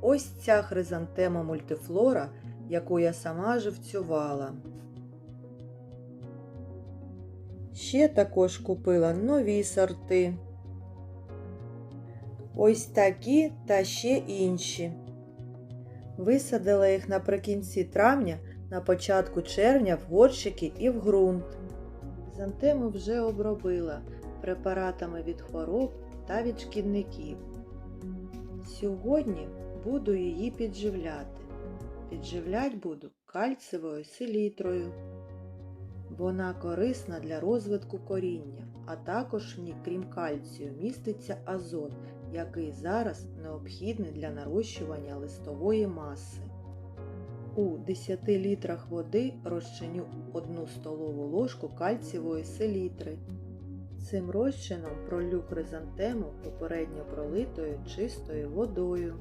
ось ця хризантема мультифлора, яку я сама живцювала. Ще також купила нові сорти. Ось такі та ще інші. Висадила їх наприкінці травня, на початку червня в горщики і в ґрунт. Хризантему вже обробила препаратами від хвороб та від шкідників. Сьогодні буду її підживляти. Підживлять буду кальцевою селітрою. Вона корисна для розвитку коріння, а також в ній, крім кальцію, міститься азот, який зараз необхідний для нарощування листової маси. У 10 літрах води розчиню 1 столову ложку кальцієвої селітри. Цим розчином пролю хризантему попередньо пролитою чистою водою.